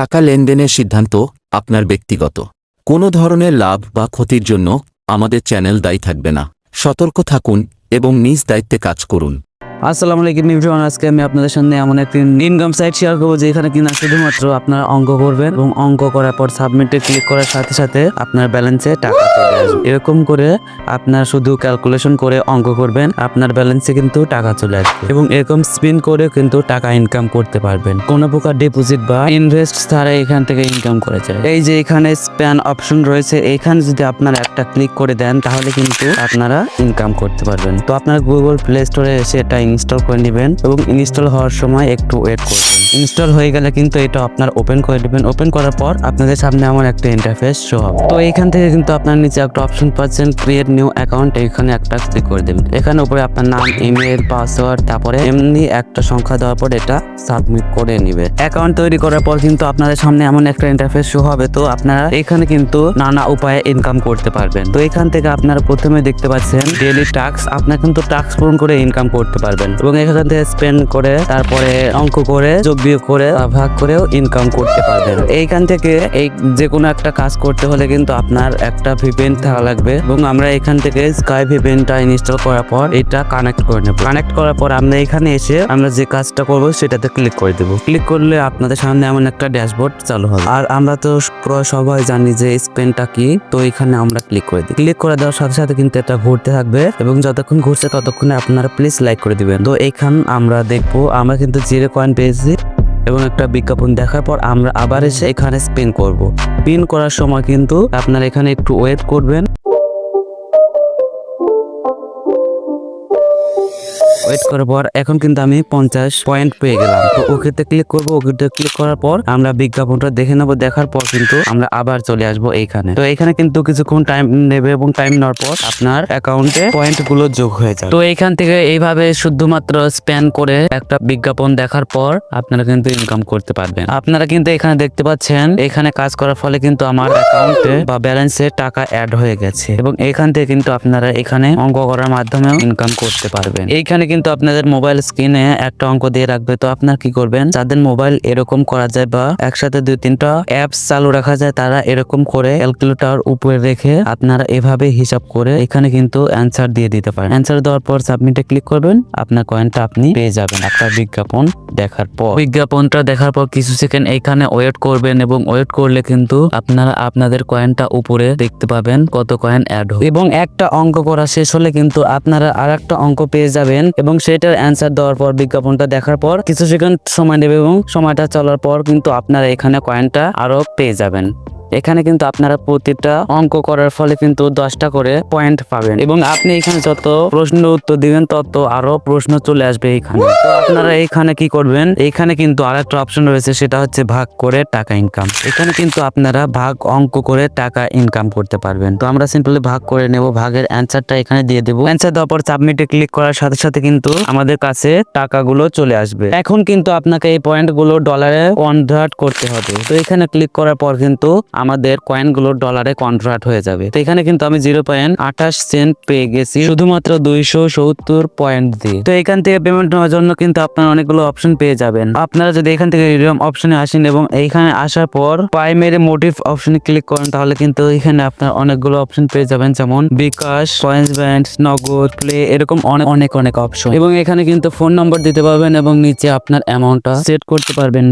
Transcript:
টাকা লেনদেনের সিদ্ধান্ত আপনার ব্যক্তিগত। কোনো ধরনের লাভ বা ক্ষতির জন্য আমাদের চ্যানেল দায়ী থাকবে না। সতর্ক থাকুন এবং নিজ দায়িত্বে কাজ করুন। আসসালামু আলাইকুম এভরিওয়ান আজকে আমি আপনাদের সামনে এমন একটি ইনকাম সাইট শেয়ার করব যেখানে কিনা শুধুমাত্র আপনার অঙ্ক করবেন এবং অঙ্ক করার পর সাবমিটে ক্লিক করার সাথে সাথে আপনার ব্যালেন্সে টাকা চলে আসবে। এরকম করে আপনার শুধু ক্যালকুলেশন করে অঙ্ক করবেন আপনার ব্যালেন্সে কিন্তু টাকা চলে আসবে এবং এরকম স্পিন করে কিন্তু টাকা ইনকাম করতে পারবেন। কোনো প্রকার ডিপোজিট বা ইনভেস্ট ছাড়া এখান থেকে ইনকাম করে যায়। এই যে এখানে স্প্যান অপশন রয়েছে এখানে যদি আপনারা একটা ক্লিক করে দেন তাহলে কিন্তু আপনারা ইনকাম করতে পারবেন। তো আপনার গুগল প্লে স্টোরে এসে এটা ইনস্টল করে নেবেন এবং ইনস্টল হওয়ার সময় একটু ওয়েট করবেন। ইনস্টল হয়ে গেলে কিন্তু এটা আপনার ওপেন করে নেবেন। ওপেন করার পর আপনাদের সামনে আমার একটা ইন্টারফেস শো হবে। তো এখান থেকে কিন্তু আপনার নিচে একটা অপশন পাচ্ছেন ক্রিয়েট নিউ অ্যাকাউন্ট এখানে একটা ক্লিক করে দেবেন। এখানে উপরে আপনার নাম ইমেল পাসওয়ার্ড তারপরে এমনি একটা সংখ্যা দেওয়ার পর এটা সাবমিট করে নিবে। অ্যাকাউন্ট তৈরি করার পর কিন্তু আপনাদের সামনে এমন একটা ইন্টারফেস শো হবে। তো আপনারা এখানে কিন্তু নানা উপায়ে ইনকাম করতে পারবেন। তো এখান থেকে আপনারা প্রথমে দেখতে পাচ্ছেন ডেলি টাস্ক আপনার কিন্তু টাস্ক পূরণ করে ইনকাম করতে পারবেন। এবং এখান থেকে স্পেন্ড করে, তারপরে অঙ্ক করে, যোগ বিয়োগ করে ভাগ করেও ইনকাম করতে পারবেন। এইখান থেকে এই যে কোনো একটা কাজ করতে হলে কিন্তু আপনার একটা ভিপেন থাকা লাগবে। এবং আমরা এখান থেকে স্কাই ভিপেনটা ইনস্টল করার পর এটা কানেক্ট করে নেব। কানেক্ট করার পর আমরা এখানে এসে আমরা যে কাজটা করব সেটাতে ক্লিক করে দেব। ক্লিক করলে আপনাদের সামনে এমন একটা ড্যাশবোর্ড চালু হবে। আর আমরা তো সবাই জানি যে স্পেনটা কি, তো এখানে আমরা ক্লিক করে দিই। ক্লিক করে দেওয়ার সাথে সাথে কিন্তু এটা ঘুরতে থাকবে। এবং যতক্ষণ ঘুরছে ততক্ষণে আপনারা প্লিজ লাইক করে দিবেন। তো এখান আমরা দেখব, আমরা কিন্তু জিরো কয়েন পেয়েছি এবং একটা বিজ্ঞাপন দেখার পর আমরা আবার এসে এখানে স্পিন করব। স্পিন করার সময় কিন্তু আপনার এখানে একটু ওয়েট করবেন। ওয়েট করার পর এখন কিন্তু আমি পঞ্চাশ পয়েন্ট পেয়ে গেলাম। তো ওকেতে ক্লিক করব ওকেতে ক্লিক করার পর আমরা বিজ্ঞাপনটা দেখে নেব, দেখার পর কিন্তু আমরা আবার চলে আসব এইখানে। তো এখানে কিন্তু কিছুক্ষণ টাইম নেবে এবং টাইম নেওয়ার পর আপনার অ্যাকাউন্টে পয়েন্টগুলো যোগ হয়ে যায় তো এইখান থেকে এইভাবে শুধুমাত্র স্প্যান করে একটা বিজ্ঞাপন দেখার পর আপনারা কিন্তু ইনকাম করতে পারবেন। আপনারা কিন্তু এখানে দেখতে পাচ্ছেন, এখানে কাজ করার ফলে কিন্তু আমার অ্যাকাউন্টে বা ব্যালেন্সে টাকা অ্যাড হয়ে গেছে। এবং এখান থেকে কিন্তু আপনারা এখানে অঙ্ক করার মাধ্যমেও ইনকাম করতে পারবেন। এইখানে কিন্তু আপনাদের মোবাইল স্ক্রিনে একটা অঙ্ক দিয়ে রাখবে, তো আপনার কি করবেন? যাদের মোবাইল এরকম করা যায় বা একসাথে দুই তিনটা অ্যাপস চালু রাখা যায়, তারা এরকম করে ক্যালকুলেটর উপরে রেখে আপনারা এভাবে হিসাব করে এখানে কিন্তু অ্যান্সার দিয়ে দিতে পারেন। অ্যান্সার দেওয়ার পর সাবমিটে ক্লিক করবেন, আপনার কয়েনটা আপনি পেয়ে যাবেন আপনার বিজ্ঞাপন দেখার পর। বিজ্ঞাপনটা দেখার পর কিছু সেকেন্ড এখানে ওয়েট করবেন এবং ওয়েট করলে কিন্তু আপনারা আপনাদের কয়েনটা উপরে দেখতে পাবেন কত কয়েন অ্যাড হবে এবং একটা অঙ্ক করা শেষ হলে কিন্তু আপনারা আর একটা অঙ্ক পেয়ে যাবেন এবং সেটার অ্যান্সার দেওয়ার পর, বিজ্ঞাপনটা দেখার পর কিছু সেকেন্ড সময় নেবে এবং সময়টা চলার পর কিন্তু আপনারা এখানে কয়েনটা আরও পেয়ে যাবেন। এখানে কিন্তু আপনারা প্রতিটা অঙ্ক করার ফলে কিন্তু দশটা করে পয়েন্ট পাবেন। এবং আপনি এখানে যত প্রশ্ন উত্তর দিবেন, তত আরও প্রশ্ন চলে আসবে এখানে। আপনারা এখানে কি করবেন? এইখানে কিন্তু আরেকটা অপশন রয়েছে, সেটা হচ্ছে ভাগ করে টাকা ইনকাম এখানে কিন্তু আপনারা ভাগ অঙ্ক করে টাকা ইনকাম করতে পারবেন। তো আমরা সিম্পলি ভাগ করে নেব। ভাগের অ্যান্সারটা এখানে দিয়ে দেবো। অ্যান্সার দেওয়ার পর সাবমিটে ক্লিক করার সাথে সাথে কিন্তু আমাদের কাছে টাকাগুলো চলে আসবে। এখন কিন্তু আপনাকে এই পয়েন্টগুলো ডলারে কনভার্ট করতে হবে। তো এখানে ক্লিক করার পর কিন্তু আমাদের কয়েনগুলো ডলারে কনভার্ট হয়ে যাবে। তো এখানে কিন্তু আমি জিরো পয়েন্ট আঠাশ সেন্ট পেয়ে গেছি, শুধুমাত্র দুইশো সত্তর পয়েন্ট দিয়ে। তো এখান থেকে পেমেন্ট নেওয়ার জন্য কিন্তু আপনারা অনেকগুলো অপশন পেয়ে যাবেন। আপনারা যদি এখান থেকে রিডিম অপশনে আসেন এবং এইখানে আসার পর প্রাইমারি মোটিভ অপশনে ক্লিক করেন, তাহলে কিন্তু এখানে আপনার অনেকগুলো অপশন পেয়ে যাবেন, যেমন bKash point band Nagad play এরকম অনেক অনেক অনেক অপশন এবং এখানে কিন্তু ফোন নম্বর দিতে পারবেন এবং নিচে আপনার অ্যামাউন্টটা সেট করতে পারবেন।